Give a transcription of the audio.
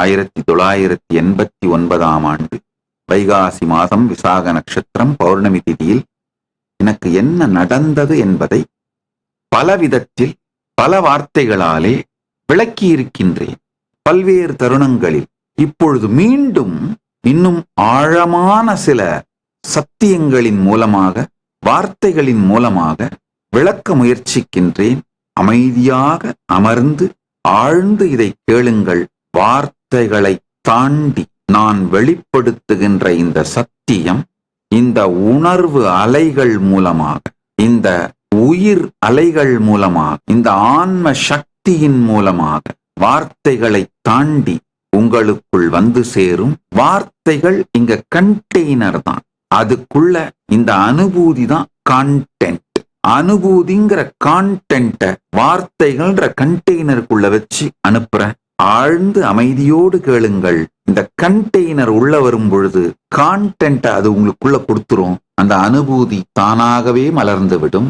ஆயிரத்தி தொள்ளாயிரத்தி எண்பத்தி ஒன்பதாம் ஆண்டு வைகாசி மாதம் விசாக நட்சத்திரம் பௌர்ணமி திதியில் எனக்கு என்ன நடந்தது என்பதை பலவிதத்தில் பல வார்த்தைகளாலே விளக்கியிருக்கின்றேன். பல்வேறு தருணங்களில் இப்பொழுது மீண்டும் இன்னும் ஆழமான சில சத்தியங்களின் மூலமாக வார்த்தைகளின் மூலமாக விளக்க முயற்சிக்கின்றேன். அமைதியாக அமர்ந்து ஆழ்ந்து இதை கேளுங்கள். வார்த்தை வார்த்தைகளை தாண்டி நான் வெளிப்படுத்துகின்ற இந்த சத்தியம் இந்த உணர்வு அலைகள் மூலமாக இந்த உயிர் அலைகள் மூலமாக இந்த ஆன்ம சக்தியின் மூலமாக வார்த்தைகளை தாண்டி உங்களுக்குள் வந்து சேரும். வார்த்தைகள் இங்க கண்டெய்னர் தான். அதுக்குள்ள இந்த அனுபூதி தான் கான்டென்ட் அனுபூதிங்கிற கான்டென்ட்ட வார்த்தைகள்ன்ற கண்டெய்னருக்குள்ள வச்சு அனுப்புறேன். ஆழ்ந்து அமைதியோடு கேளுங்கள். இந்த கண்டெய்னர் உள்ள வரும் பொழுது கான்டென்ட் அது உங்களுக்குள்ள கொடுத்துரும். அந்த அனுபூதி தானாகவே மலர்ந்து விடும்.